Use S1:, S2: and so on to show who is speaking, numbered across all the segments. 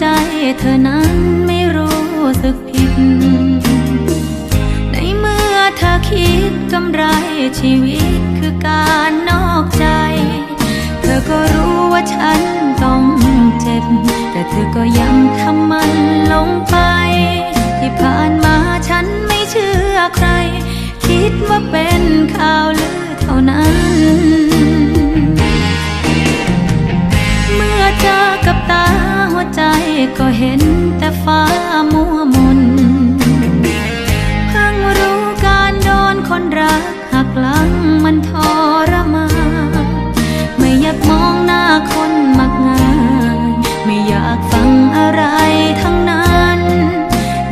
S1: ใจเธอนั้นไม่รู้สึกผิด ในเมื่อเธอคิดกำไรชีวิตคือการนอกใจ เธอก็รู้ว่าฉันต้องเจ็บ แต่เธอก็ยังทำมันลงไป ที่ผ่านมาฉันไม่เชื่อใคร คิดว่าเป็นข่าวลือเท่านั้น เห็นแต่ฟ้ามัวมนเพิ่งรู้การโดนคนรักหักหลังมันทรมานไม่อยากมองหน้าคนมักง่ายไม่อยากฟังอะไรทั้งนั้น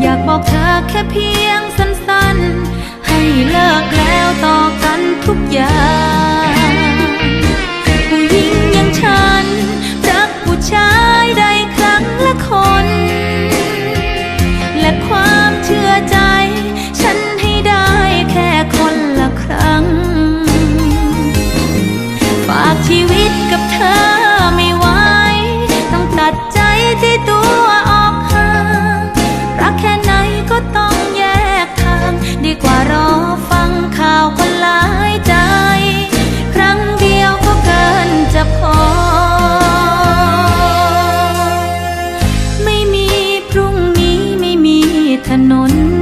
S1: อยากบอกเธอแค่เพียงสั้นๆ ให้เลิกแล้วต่อกันทุกอย่าง ถนน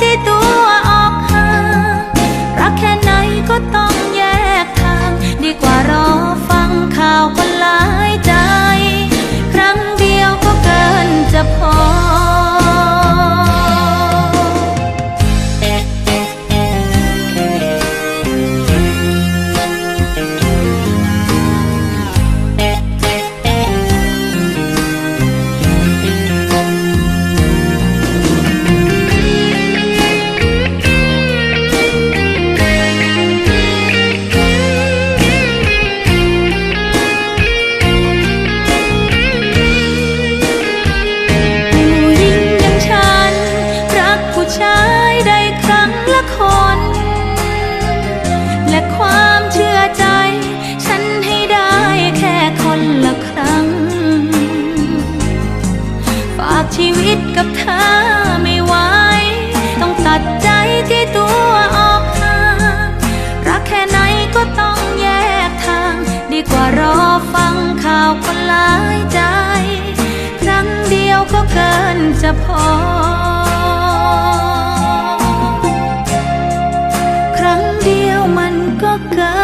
S1: ใจ ดกับเธอไม่ไหว ต้องตัดใจที่ตัวออกห่างรักแค่ไหนก็ต้องแยกทาง ดีกว่ารอฟังข่าวคนหลายใจ ครั้งเดียวก็เกินจะพอ ครั้งเดียวมันก็เกิน